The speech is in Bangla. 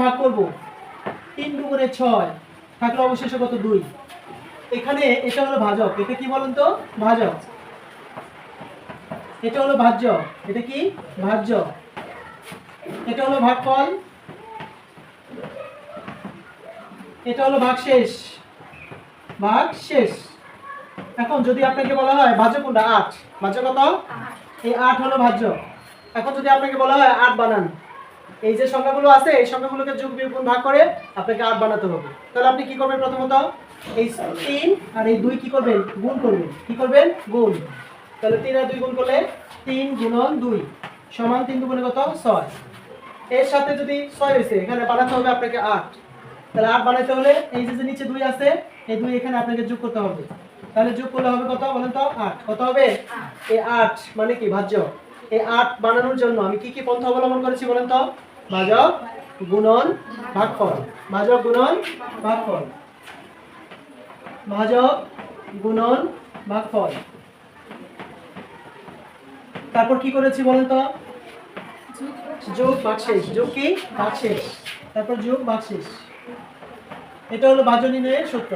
ভাগ করব। তিন দুগুণে ছয় থাকলে অবশেষে কত দুই? এখানে এটা হলো ভাজক এটা কি বলুন তো? ভাজক। এটা হলো ভাজ্য এটা কি? ভাজ্য। এটা হলো ভাগফল। এটা হলো ভাগশেষ। ভাগ শেষ এখন যদি আপনাকে বলা হয় ভাজ্য কোনটা? আট। ভাজ্য কত? এই আট হলো ভাজ্য। এখন যদি আপনাকে বলা হয় আট বানান। এই যে সংখ্যাগুলো আছে এই সংখ্যাগুলোকে যোগ বিয়োগ ভাগ করে আপনাকে আট বানাতে হবে। তাহলে আপনি কি করবেন প্রথমত? এই তিন আর এই দুই কি করবেন? গুণ করবেন। কি করবেন? গুণ। তাহলে তিন আর দুই গুণ করলে তিন গুণন দুই। সমান তিন দুগুণে কত? ছয়। এর সাথে যদি ছয় হয়েছে এখানে বানাতে হবে আপনাকে আট। তাহলে আট বানাতে হলে এই যে যে নিচে দুই আছে এই দুই এখানে আপনাকে যোগ করতে হবে। তাহলে যোগ করলে হবে কত বলেন তো? আট। কত হবে? এই আট মানে কি? ভাজ্য। এই আট বানানোর জন্য আমি কি কি পন্থা অবলম্বন করেছি বলেন তো? ভাজক গুণন, ভাগফল। ভাজক গুণন, ভাগফল। ভাজক গুণন, ভাগফল। তারপর কি করেছি বলেন তো? যোগ ভাগশেষ যোগ কি? ভাগশেষ তারপর যোগ ভাগশেষ এটা হলো ভাজ্য নির্ণয়ের সূত্র।